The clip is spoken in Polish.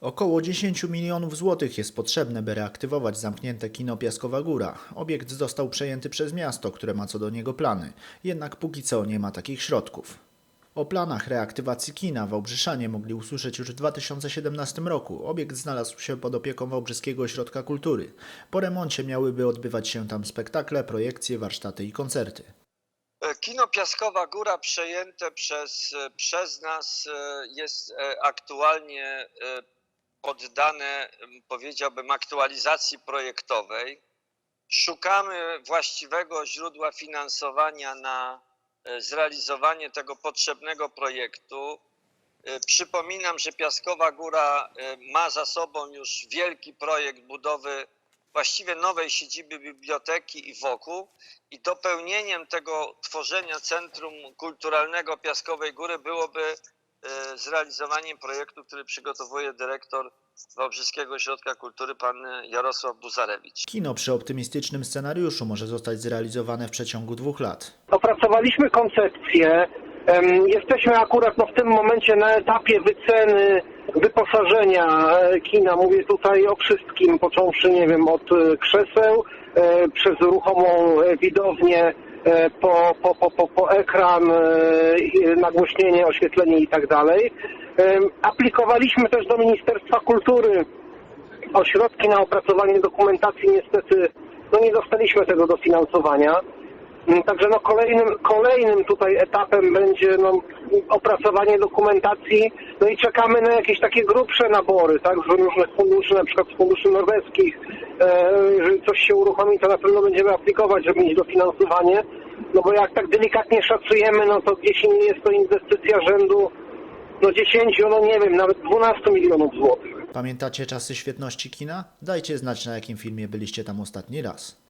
Około 10 milionów złotych jest potrzebne, by reaktywować zamknięte kino Piaskowa Góra. Obiekt został przejęty przez miasto, które ma co do niego plany. Jednak póki co nie ma takich środków. O planach reaktywacji kina Wałbrzyszanie mogli usłyszeć już w 2017 roku. Obiekt znalazł się pod opieką Wałbrzyskiego Ośrodka Kultury. Po remoncie miałyby odbywać się tam spektakle, projekcje, warsztaty i koncerty. Kino Piaskowa Góra przejęte przez, przez nas e, jest e, aktualnie e, poddane, powiedziałbym, aktualizacji projektowej. Szukamy właściwego źródła finansowania na e, zrealizowanie tego potrzebnego projektu. E, Przypominam, że Piaskowa Góra e, ma za sobą już wielki projekt budowy właściwie nowej siedziby biblioteki i wokół i dopełnieniem tego tworzenia Centrum Kulturalnego Piaskowej Góry byłoby e, zrealizowanie projektu, który przygotowuje dyrektor Wałbrzyskiego Ośrodka Kultury pan Jarosław Buzarewicz. Kino przy optymistycznym scenariuszu może zostać zrealizowane w przeciągu dwóch lat. Opracowaliśmy koncepcję. Jesteśmy akurat no, w tym momencie na etapie wyceny wyposażenia e, kina. Mówię tutaj o wszystkim, począwszy, nie wiem, od e, krzeseł, e, przez ruchomą widownię, po, po, po, po, po ekran, e, nagłośnienie, oświetlenie i tak dalej. Aplikowaliśmy też do Ministerstwa Kultury o środki na opracowanie dokumentacji. Niestety no nie dostaliśmy tego dofinansowania. Mm, Także no kolejnym, kolejnym tutaj etapem będzie no, opracowanie dokumentacji, no i czekamy na jakieś takie grubsze nabory, tak, z różnych funduszy, na przykład z funduszy norweskich. E, jeżeli coś się uruchomi, to na pewno będziemy aplikować, żeby mieć dofinansowanie. No bo jak tak delikatnie szacujemy, no to gdzieś jest to inwestycja rzędu no 10, no nie wiem, nawet 12 milionów złotych. Pamiętacie czasy świetności kina? Dajcie znać na jakim filmie byliście tam ostatni raz.